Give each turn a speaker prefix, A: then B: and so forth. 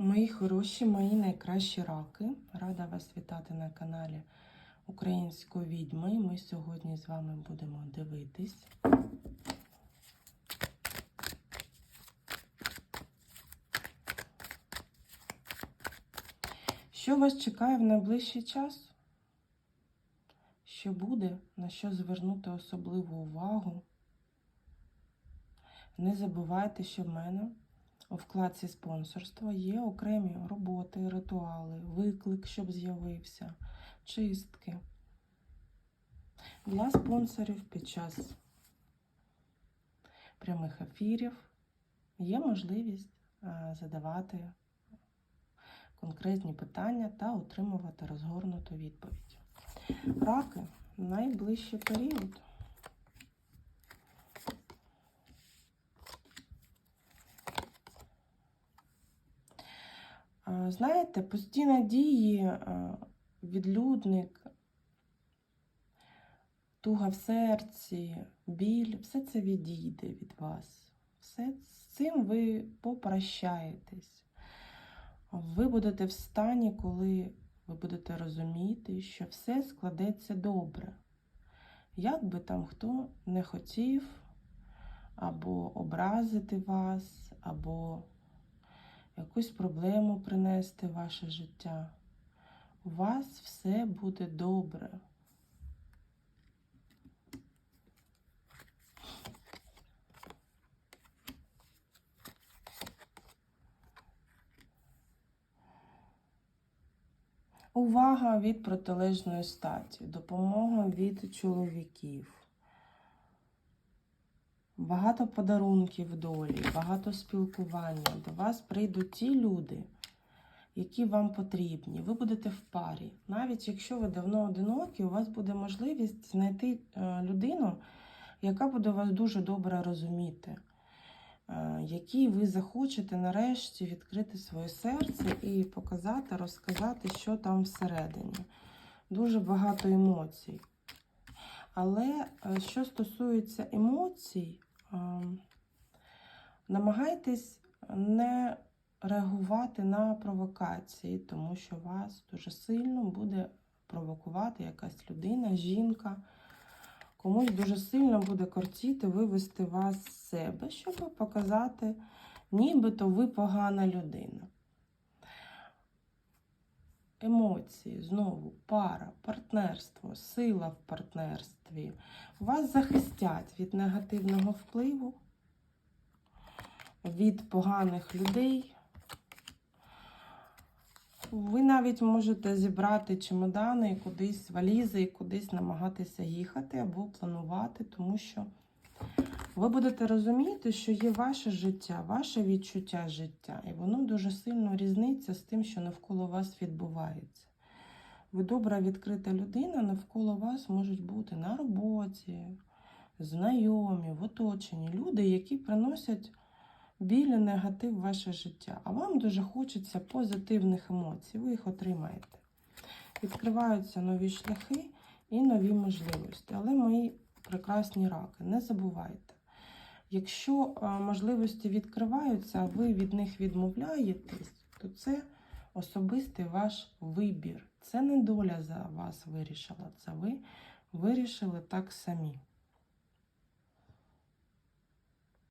A: Мої хороші, мої найкращі раки. Рада вас вітати на каналі Української відьми. Ми сьогодні з вами будемо дивитись. Що вас чекає в найближчий час? Що буде, на що звернути особливу увагу? Не забувайте, що в мене у вкладці спонсорства є окремі роботи, ритуали, виклик, щоб з'явився, чистки. Для спонсорів під час прямих ефірів є можливість задавати конкретні питання та отримувати розгорнуту відповідь. Раки найближчий період. А, Знаєте, постійно дії, відлюдник, туга в серці, біль, все це відійде від вас. Все з цим ви попрощаєтесь. Ви будете в стані, коли ви будете розуміти, що все складеться добре. Як би там хто не хотів або образити вас, або якусь проблему принести в ваше життя. У вас все буде добре. Увага від протилежної статі, допомога від чоловіків. Багато подарунків долі, багато спілкування. До вас прийдуть ті люди, які вам потрібні. Ви будете в парі. Навіть якщо ви давно одинокі, у вас буде можливість знайти е, людину, яка буде вас дуже добре розуміти, е, якій ви захочете нарешті відкрити своє серце і показати, розказати, що там всередині. Дуже багато емоцій. Але е, що стосується емоцій, намагайтесь не реагувати на провокації, тому що вас дуже сильно буде провокувати якась людина, жінка. Комусь дуже сильно буде кортіти вивести вас з себе, щоб показати, нібито ви погана людина. Емоції, знову, пара, партнерство, сила в партнерстві. Вас захистять від негативного впливу, від поганих людей. Ви навіть можете зібрати чемодани і кудись валізи і кудись намагатися їхати або планувати, тому що ви будете розуміти, що є ваше життя, ваше відчуття життя, і воно дуже сильно різниться з тим, що навколо вас відбувається. Ви добра відкрита людина, навколо вас можуть бути на роботі, знайомі, в оточенні, люди, які приносять біль і негатив в ваше життя. А вам дуже хочеться позитивних емоцій, ви їх отримаєте. Відкриваються нові шляхи і нові можливості. Але мої прекрасні раки, не забувайте. Якщо е, можливості відкриваються, а ви від них відмовляєтесь, то це особистий ваш вибір. Це не доля за вас вирішила, це ви вирішили так самі.